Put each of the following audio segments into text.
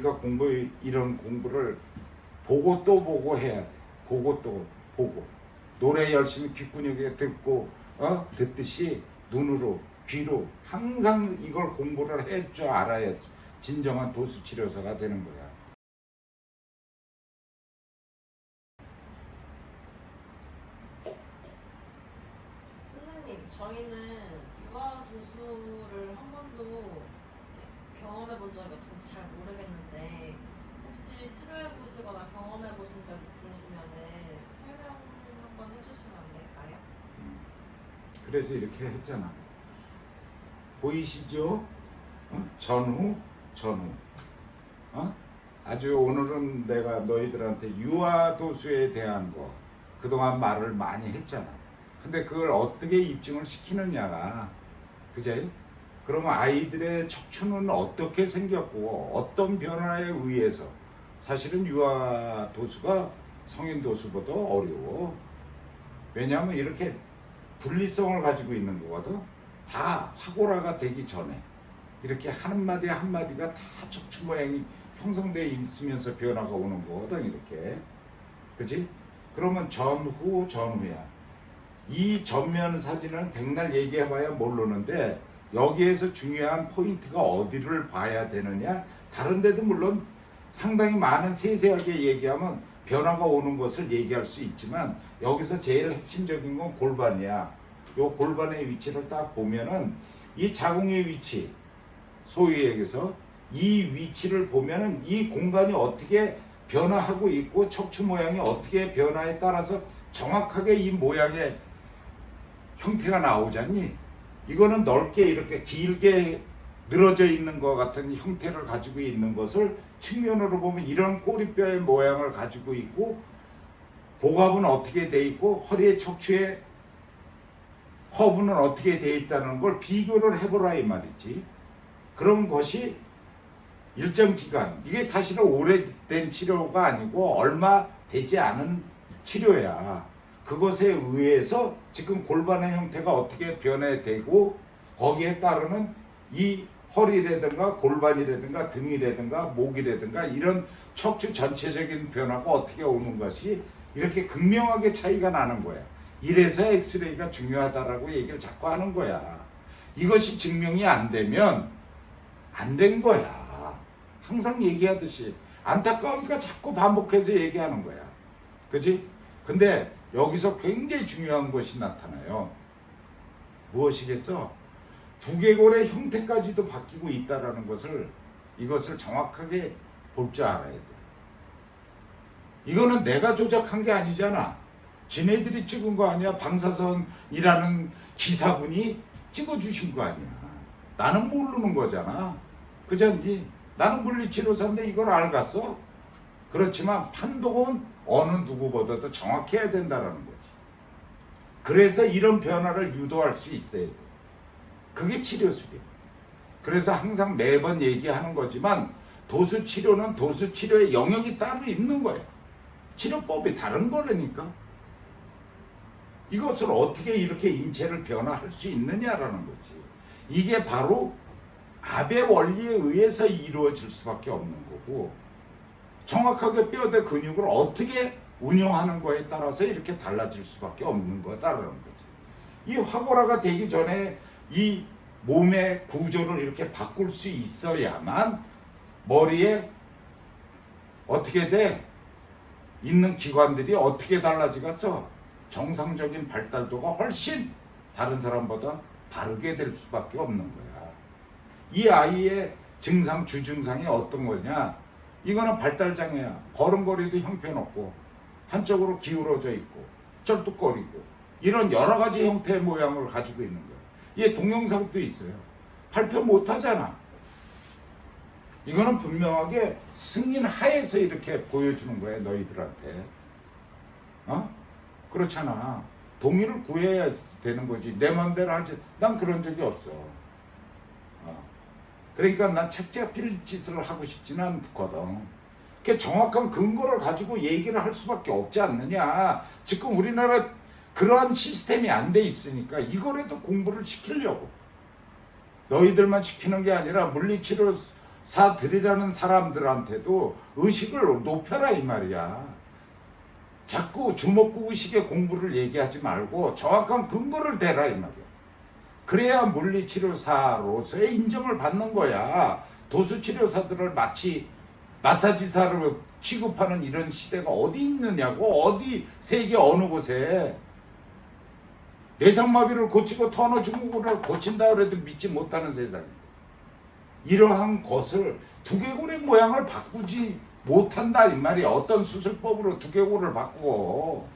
그러니까 공부 이런 공부를 보고 또 보고 해야 돼. 보고 또 보고 노래 열심히 귓구녕에 듣고 어 듣듯이 눈으로 귀로 항상 이걸 공부를 할 줄 알아야 진정한 도수 치료사가 되는 거야. 선생님, 저희는 유아 두수를 한 번도 경험해 본 적이 없어서 잘 모르겠는데 혹시 치료해 보시거나 경험해 보신 적 있으시면은 설명 한번 해주시면 안 될까요? 그래서 이렇게 했잖아. 보이시죠? 어? 전후, 전후. 어? 아주 오늘은 내가 너희들한테 유아도수에 대한 거 그동안 말을 많이 했잖아. 근데 그걸 어떻게 입증을 시키느냐가 그제? 그러면 아이들의 척추는 어떻게 생겼고 어떤 변화에 의해서 사실은 유아 도수가 성인 도수보다 어려워. 왜냐하면 이렇게 분리성을 가지고 있는 거거든. 다 화고라가 되기 전에 이렇게 한 마디 한 마디가 다 척추 모양이 형성되어 있으면서 변화가 오는 거거든 이렇게. 그지? 그러면 전후 전후야. 이 전면 사진은 백날 얘기해봐야 모르는데 여기에서 중요한 포인트가 어디를 봐야 되느냐 다른 데도 물론 상당히 많은 세세하게 얘기하면 변화가 오는 것을 얘기할 수 있지만 여기서 제일 핵심적인 건 골반이야. 요 골반의 위치를 딱 보면은 이 자궁의 위치 소위 얘기해서 이 위치를 보면은 이 공간이 어떻게 변화하고 있고 척추 모양이 어떻게 변화에 따라서 정확하게 이 모양의 형태가 나오잖니. 이거는 넓게 이렇게 길게 늘어져 있는 것 같은 형태를 가지고 있는 것을 측면으로 보면 이런 꼬리뼈의 모양을 가지고 있고 복압은 어떻게 돼 있고 허리의 척추의 커브는 어떻게 돼 있다는 걸 비교를 해보라 이 말이지. 그런 것이 일정 기간 이게 사실은 오래된 치료가 아니고 얼마 되지 않은 치료야. 그것에 의해서 지금 골반의 형태가 어떻게 변해되고 거기에 따르는 이 허리라든가 골반이라든가 등이라든가 목이라든가 이런 척추 전체적인 변화가 어떻게 오는 것이 이렇게 극명하게 차이가 나는 거야. 이래서 엑스레이가 중요하다라고 얘기를 자꾸 하는 거야. 이것이 증명이 안 되면 안 된 거야. 항상 얘기하듯이 안타까우니까 자꾸 반복해서 얘기하는 거야. 그지? 근데 여기서 굉장히 중요한 것이 나타나요. 무엇이겠어? 두개골의 형태까지도 바뀌고 있다라는 것을 이것을 정확하게 볼 줄 알아야 돼. 이거는 내가 조작한 게 아니잖아. 지네들이 찍은 거 아니야. 방사선이라는 기사분이 찍어주신 거 아니야. 나는 모르는 거잖아. 그전지 나는 물리치료사인데 이걸 알겠어? 그렇지만 판독은 어느 누구보다도 정확해야 된다라는 거지. 그래서 이런 변화를 유도할 수 있어야 돼. 그게 치료술이야. 그래서 항상 매번 얘기하는 거지만 도수 치료는 도수 치료의 영역이 따로 있는 거예요. 치료법이 다른 거라니까. 이것을 어떻게 이렇게 인체를 변화할 수 있느냐라는 거지. 이게 바로 압의 원리에 의해서 이루어질 수밖에 없는 거고 정확하게 뼈대 근육을 어떻게 운영하는 거에 따라서 이렇게 달라질 수밖에 없는 거다라는 거지. 이 화고라가 되기 전에 이 몸의 구조를 이렇게 바꿀 수 있어야만 머리에 어떻게 돼? 있는 기관들이 어떻게 달라지겠어? 정상적인 발달도가 훨씬 다른 사람보다 바르게 될 수밖에 없는 거야. 이 아이의 증상, 주증상이 어떤 거냐? 이거는 발달장애야. 걸음걸이도 형편없고, 한쪽으로 기울어져 있고, 쩔뚝거리고, 이런 여러 가지 형태의 모양을 가지고 있는 거야. 얘 동영상도 있어요. 발표 못 하잖아. 이거는 분명하게 승인 하에서 이렇게 보여주는 거야, 너희들한테. 어? 그렇잖아. 동의를 구해야 되는 거지. 내 맘대로 하지. 난 그런 적이 없어. 어. 그러니까 난 책잡힐 짓을 하고 싶지는 않거든. 그 정확한 근거를 가지고 얘기를 할 수밖에 없지 않느냐. 지금 우리나라 그러한 시스템이 안 돼 있으니까 이거라도 공부를 시키려고. 너희들만 시키는 게 아니라 물리치료 치료사들이라는 사람들한테도 의식을 높여라 이 말이야. 자꾸 주먹구구식의 공부를 얘기하지 말고 정확한 근거를 대라 이 말이야. 그래야 물리치료사로서의 인정을 받는 거야. 도수치료사들을 마치 마사지사로 취급하는 이런 시대가 어디 있느냐고 어디 세계 어느 곳에 뇌상마비를 고치고 터너 증후군을 고친다 그래도 믿지 못하는 세상입니다. 이러한 것을 두개골의 모양을 바꾸지 못한다 이 말이야. 어떤 수술법으로 두개골을 바꾸고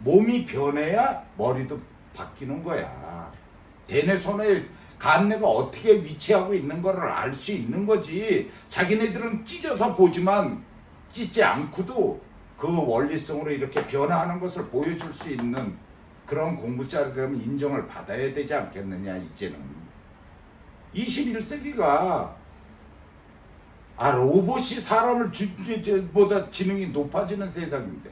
몸이 변해야 머리도 바뀌는 거야. 대뇌 손에 간내가 어떻게 위치하고 있는 거를 알 수 있는 거지. 자기네들은 찢어서 보지만 찢지 않고도 그 원리성으로 이렇게 변화하는 것을 보여줄 수 있는 그런 공부자라면 인정을 받아야 되지 않겠느냐 이제는 21세기가 아 로봇이 사람을 주보다 지능이 높아지는 세상인데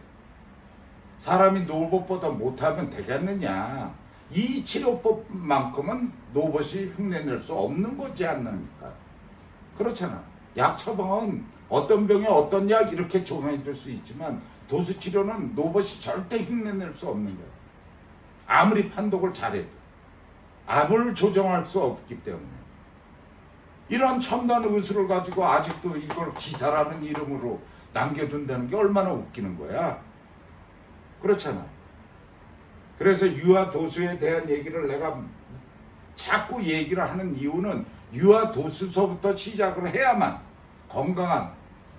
사람이 로봇보다 못하면 되겠느냐 이 치료법만큼은 로봇이 흉내낼 수 없는 거지 않습니까 그렇잖아 약 처방은 어떤 병에 어떤 약 이렇게 조정해 줄 수 있지만 도수 치료는 로봇이 절대 흉내낼 수 없는 거야 아무리 판독을 잘해도 압을 조정할 수 없기 때문에 이런 첨단 의술을 가지고 아직도 이걸 기사라는 이름으로 남겨둔다는 게 얼마나 웃기는 거야. 그렇잖아. 그래서 유아 도수에 대한 얘기를 내가 자꾸 얘기를 하는 이유는 유아 도수서부터 시작을 해야만 건강한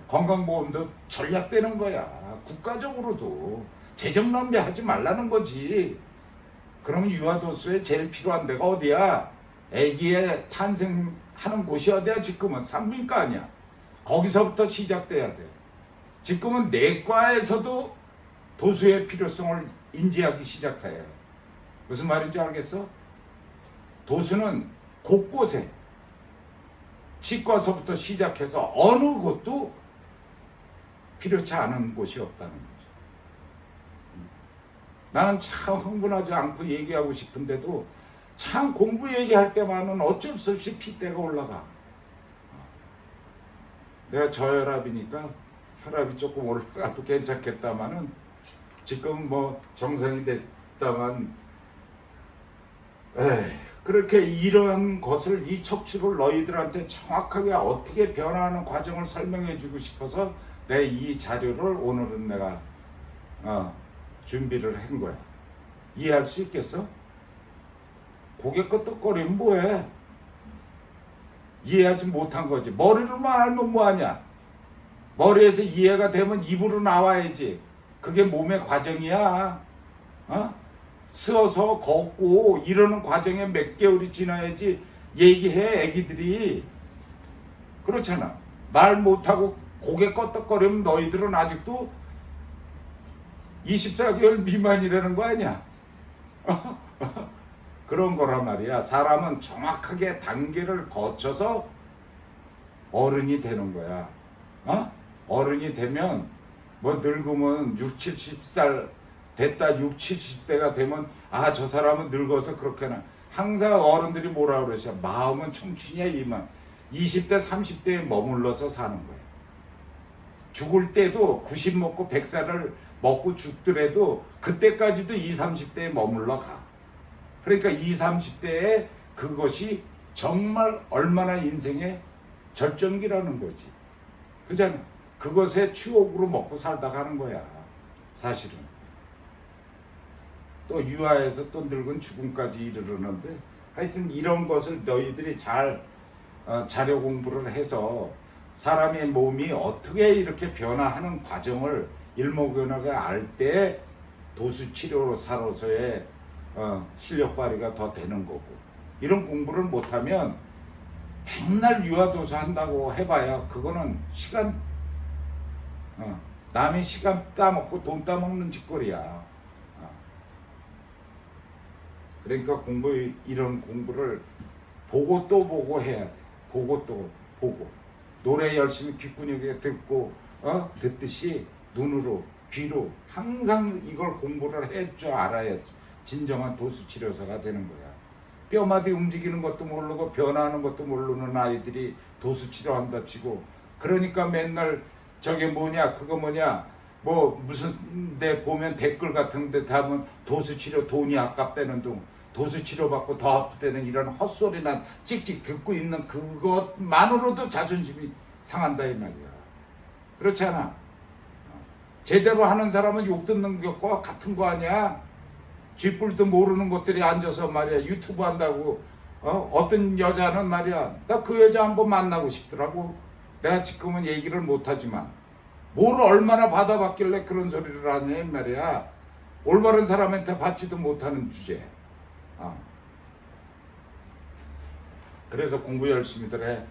건강보험도 전략되는 거야. 국가적으로도 재정 낭비하지 말라는 거지. 그럼 유아 도수에 제일 필요한 데가 어디야? 아기의 탄생하는 곳이 어디야? 지금은 산부인과 아니야. 거기서부터 시작돼야 돼. 지금은 내과에서도 도수의 필요성을 인지하기 시작해. 무슨 말인지 알겠어? 도수는 곳곳에 치과서부터 시작해서 어느 곳도 필요치 않은 곳이 없다는 거지. 나는 참 흥분하지 않고 얘기하고 싶은데도 참 공부 얘기할 때만은 어쩔 수 없이 핏대가 올라가. 내가 저혈압이니까 혈압이 조금 올라가도 괜찮겠다마는 지금 뭐 정상이 됐다만 에이, 그렇게 이런 것을 이 척추를 너희들한테 정확하게 어떻게 변화하는 과정을 설명해 주고 싶어서 내 이 자료를 오늘은 내가 어, 준비를 한 거야. 이해할 수 있겠어? 고개 끄덕거리면 뭐해? 이해하지 못한 거지. 머리로만 알면 뭐하냐? 머리에서 이해가 되면 입으로 나와야지. 그게 몸의 과정이야. 어? 쓰어서 걷고 이러는 과정에 몇 개월이 지나야지 얘기해 애기들이. 그렇잖아. 말 못하고 고개 껐덕거리면 너희들은 아직도 24개월 미만이라는 거 아니야? 그런 거란 말이야. 사람은 정확하게 단계를 거쳐서 어른이 되는 거야. 어? 어른이 되면 뭐 늙으면 6, 70살 됐다 6, 70대가 되면 아 저 사람은 늙어서 그렇게나 항상 어른들이 뭐라 그러셔 마음은 청춘이야 이만 20대 30대에 머물러서 사는 거야 죽을 때도 90 먹고 100살을 먹고 죽더라도 그때까지도 20, 30대에 머물러 가. 그러니까 20, 30대에 그것이 정말 얼마나 인생의 절정기라는 거지. 그잖아 그것에 추억으로 먹고 살다 가는 거야 사실은. 또 유아에서 또 늙은 죽음까지 이르르는데 하여튼 이런 것을 너희들이 잘 어, 자료 공부를 해서 사람의 몸이 어떻게 이렇게 변화하는 과정을 일목요연하게 알 때 도수 치료사로서의 어, 실력 발휘가 더 되는 거고. 이런 공부를 못하면 맨날 유아도수 한다고 해봐야 그거는 시간 어, 남의 시간 따먹고 돈 따먹는 짓거리야. 어. 그러니까 공부 이런 공부를 보고 또 보고 해야 돼. 보고 또 보고 노래 열심히 귓구녕에 듣고 어 듣듯이 눈으로 귀로 항상 이걸 공부를 할 줄 알아야 진정한 도수 치료사가 되는 거야. 뼈마디 움직이는 것도 모르고 변하는 것도 모르는 아이들이 도수 치료한다 치고 그러니까 맨날 저게 뭐냐 그거 뭐냐 뭐 무슨 데 보면 댓글 같은데 다면 도수 치료 돈이 아깝다는 둥 도수 치료 받고 더 아프다는 이런 헛소리나 찍찍 듣고 있는 그것만으로도 자존심이 상한다 이 말이야. 그렇지 않아? 제대로 하는 사람은 욕 듣는 것과 같은 거 아니야? 쥐뿔도 모르는 것들이 앉아서 말이야 유튜브 한다고 어? 어떤 여자는 말이야 나 그 여자 한번 만나고 싶더라고 내가 지금은 얘기를 못하지만 뭘 얼마나 받아봤길래 그런 소리를 하냐 이 말이야. 올바른 사람한테 받지도 못하는 주제. 어. 그래서 공부 열심히들 해